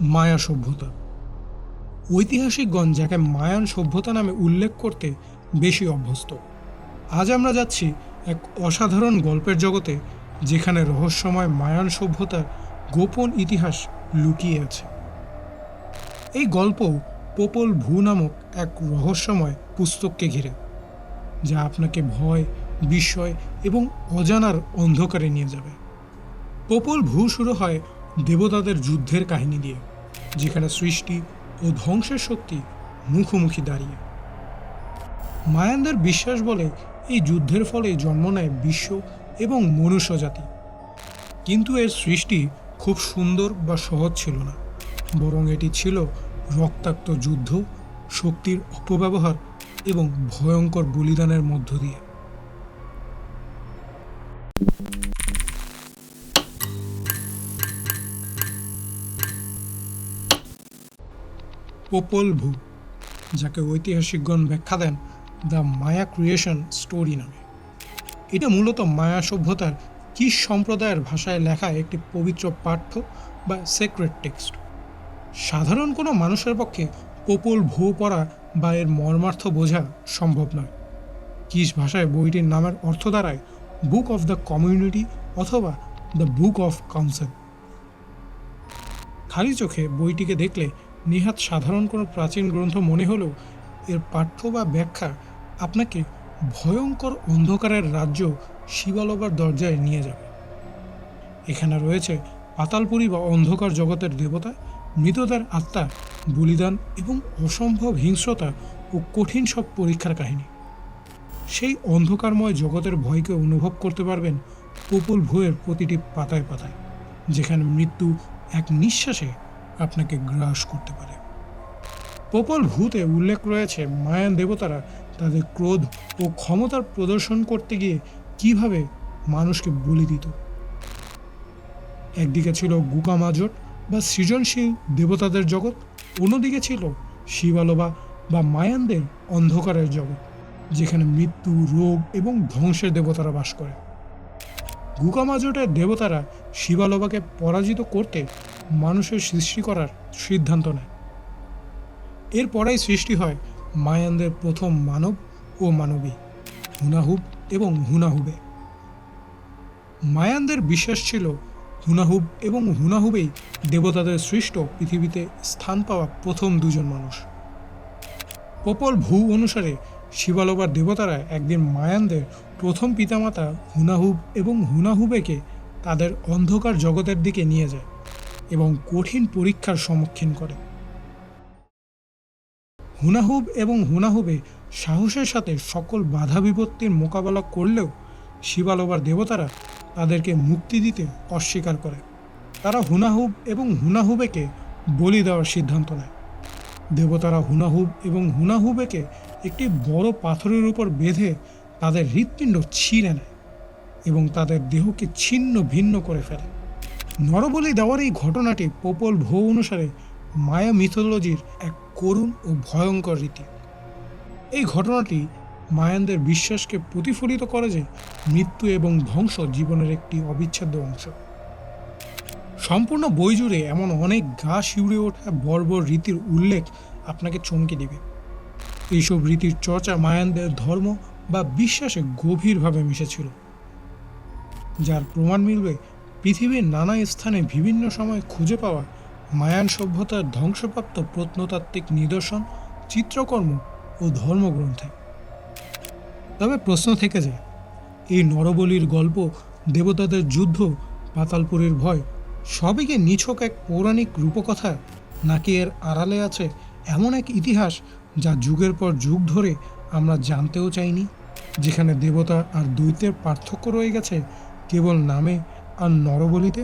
মায়া সভ্যতা। ঐতিহাসিকগণ যাকে মায়ান সভ্যতা নামে উল্লেখ করতে বেশি অভ্যস্ত। আজ আমরা যাচ্ছি এক অসাধারণ গল্পের জগতে, যেখানে রহস্যময় মায়ান সভ্যতার গোপন ইতিহাস লুকিয়ে আছে। এই গল্প পোপল ভূ নামক এক রহস্যময় পুস্তককে ঘিরে, যা আপনাকে ভয়, বিস্ময় এবং অজানার অন্ধকারে নিয়ে যাবে। পোপল ভূ শুরু হয় দেবতাদের যুদ্ধের কাহিনী দিয়ে, যেখানে সৃষ্টি ও ধ্বংসের শক্তি মুখোমুখি দাঁড়িয়ে। মায়ানদের বিশ্বাস বলে এই যুদ্ধের ফলে জন্ম নেয় বিশ্ব এবং মনুষ্য জাতি। কিন্তু এর সৃষ্টি খুব সুন্দর বা সহজ ছিল না, বরং এটি ছিল রক্তাক্ত যুদ্ধ, শক্তির অপব্যবহার এবং ভয়ঙ্কর বলিদানের মধ্য দিয়ে। পোপল ভূ যাকে ঐতিহাসিকগণ ব্যাখ্যা দেন দ্য মায়া ক্রিয়েশন স্টোরি নামে। এটা মূলত মায়া সভ্যতার কিস সম্প্রদায়ের ভাষায় লেখা একটি পবিত্র পাঠ্য বা সেক্রেট টেক্সট সাধারণ কোনো মানুষের পক্ষে পোপল ভূ পড়া বা এর মর্মার্থ বোঝা সম্ভব নয়। কিস ভাষায় বইটির নামের অর্থ দ্বারায় বুক অফ দ্য কমিউনিটি অথবা দ্য বুক অফ কাউন্সিল খালি চোখে বইটিকে দেখলে নিহাত সাধারণ কোনো প্রাচীন গ্রন্থ মনে হলেও এর পাঠ্য বা ব্যাখ্যা আপনাকে ভয়ঙ্কর অন্ধকারের রাজ্য শিবালবার দরজায় নিয়ে যাবে। এখানে রয়েছে পাতালপুরী বা অন্ধকার জগতের দেবতা, মৃতদের আত্মা, বলিদান এবং অসম্ভব হিংস্রতা ও কঠিন সব পরীক্ষার কাহিনী। সেই অন্ধকারময় জগতের ভয়কে অনুভব করতে পারবেন উপল ভুয়ের প্রতিটি পাতায় পাতায়, যেখানে মৃত্যু এক নিঃশ্বাসে আপনাকে গ্রাস করতে পারে। পোপল ভূতে উল্লেখ রয়েছে মায়ান দেবতারা তাদের ক্রোধ ও ক্ষমতার প্রদর্শন করতে গিয়ে কীভাবে মানুষকে বলি দিত। একদিকে ছিল গুকামাজট বা সৃজনশীল দেবতাদের জগৎ, অন্যদিকে ছিল শিবালোবা বা মায়ানদের অন্ধকারের জগৎ, যেখানে মৃত্যু, রোগ এবং ধ্বংসের দেবতারা বাস করে। গুকামাজটের দেবতারা শিবালোবাকে পরাজিত করতে মানুষের সৃষ্টি করার সিদ্ধান্ত নেয়। এরপরেই সৃষ্টি হয় মায়ানদের প্রথম মানব ও মানবী, হুনাহুব এবং হুনাহুবে। মায়ানদের বিশ্বাস ছিল হুনাহুব এবং হুনাহুবেই দেবতাদের সৃষ্ট পৃথিবীতে স্থান পাওয়া প্রথম দুজন মানুষ। পোপল ভূ অনুসারে শিবালোবার দেবতারা একদিন মায়ানদের প্রথম পিতামাতা হুনাহুব এবং হুনাহুবেকে তাদের অন্ধকার জগতের দিকে নিয়ে যায় এবং কঠিন পরীক্ষার সম্মুখীন করে। হুনাহুব এবং হুনাহুবে সাহসের সাথে সকল বাধা বিপত্তির মোকাবেলা করলেও শিবালোবার দেবতারা তাদেরকে মুক্তি দিতে অস্বীকার করে। তারা হুনাহুব এবং হুনাহুবেকে বলি দেওয়ার সিদ্ধান্ত নেয়। দেবতারা হুনাহুব এবং হুনাহুবেকে একটি বড় পাথরের উপর বেঁধে তাদের হৃৎপিণ্ড ছিঁড়ে নেয়। এবং তাদের দেহকে ছিন্ন ভিন্ন করে ফেলে। নরবলি দেওয়ার এই ঘটনাটি পোপল ভৌ অনুসারে মায়া মিথোলজির এক করুণ ও ভয়ঙ্কর রীতি। এই ঘটনাটি মায়ানদের বিশ্বাসকে প্রতিফলিত করে যে মৃত্যু এবং ধ্বংস জীবনের একটি অবিচ্ছেদ্য অংশ। সম্পূর্ণ বই জুড়ে এমন অনেক গা শিউড়ে ওঠা বর্বর রীতির উল্লেখ আপনাকে চমকে দেবে। এইসব রীতির চর্চা মায়ানদের ধর্ম বা বিশ্বাসে গভীরভাবে মিশেছিল। যার প্রমাণ মিলবে পৃথিবীর নানা স্থানে বিভিন্ন সময় খুঁজে পাওয়া মায়ান সভ্যতার ধ্বংসপ্রাপ্ত প্রত্নতাত্ত্বিক নিদর্শন, চিত্রকর্ম ও ধর্মগ্রন্থে। তবে প্রশ্ন থেকে যায়, এই নরবলির গল্প, দেবতাদের যুদ্ধ, পাতালপুরের ভয়, সবই কি নিছক এক পৌরাণিক রূপকথা, নাকি এর আড়ালে আছে এমন এক ইতিহাস যা যুগের পর যুগ ধরে আমরা জানতেও চাইনি? যেখানে দেবতা আর দৈত্যের পার্থক্য রয়ে গেছে কেবল নামে আর নরবলিতে